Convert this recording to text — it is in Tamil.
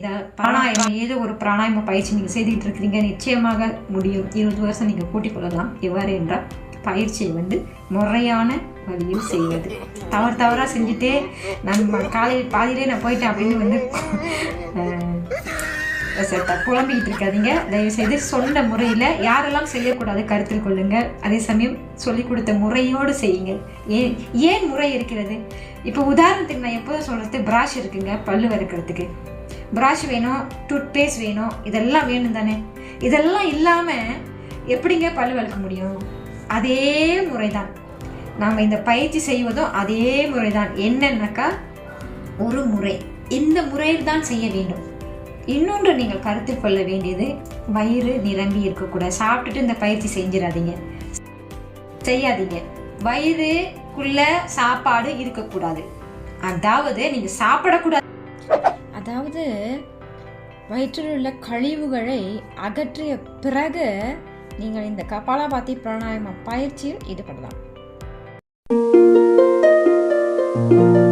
இதை பிராணாயாமம் ஏதோ ஒரு பிராணாயம பயிற்சி நீங்கள் செய்துட்டு இருக்கிறீங்க நிச்சயமாக முடியும். இருபது வருஷம் நீங்கள் கூட்டிக் கொள்ளலாம். எவ்வாறு என்றால் பயிற்சியை வந்து முறையான வழியில் செய்வது. தவறு தவறாக செஞ்சுட்டே நான் காலையில் பாதியிலே நான் போயிட்டேன் அப்படின்னு வந்து அஹ், ச- இருக்காதீங்க. தயவு செய்து சொன்ன முறையில் யாரெல்லாம் செய்யக்கூடாது கருத்தில் கொள்ளுங்க அதே சமயம் சொல்லிக் கொடுத்த முறையோடு செய்யுங்க ஏன் ஏன் முறை இருக்கிறது? இப்போ உதாரணத்துக்கு நான் எப்போதும் சொல்கிறது ப்ராஷ் இருக்குங்க பல்லு வறுக்கிறதுக்கு. ப்ராஷ் வேணும் டூத் பேஸ்ட் வேணும் இதெல்லாம் வேணும் தானே? இதெல்லாம் இல்லாமல் எப்படிங்க பல் வளர்க்க முடியும்? அதே முறை தான் நாம் இந்த பயிற்சி செய்வதும் அதே முறை தான் என்னன்னாக்கா ஒரு முறை. இந்த முறையில் தான் செய்ய வேண்டும். இன்னொன்று நீங்கள் கருத்தில் கொள்ள வேண்டியது வயிறு நிரம்பி இருக்கக்கூடாது. சாப்பிட்டுட்டு இந்த பயிற்சி செஞ்சிடாதீங்க. செய்யாதீங்க. வயிறுக்குள்ள சாப்பாடு இருக்கக்கூடாது. அதாவது நீங்கள் சாப்பிடக்கூடாது. அதாவது வயிற்றில் உள்ள கழிவுகளை அகற்றிய பிறகு நீங்கள் இந்த கபாலாபாத்தி பிராணாயம பயிற்சியில் ஈடுபடலாம். thank you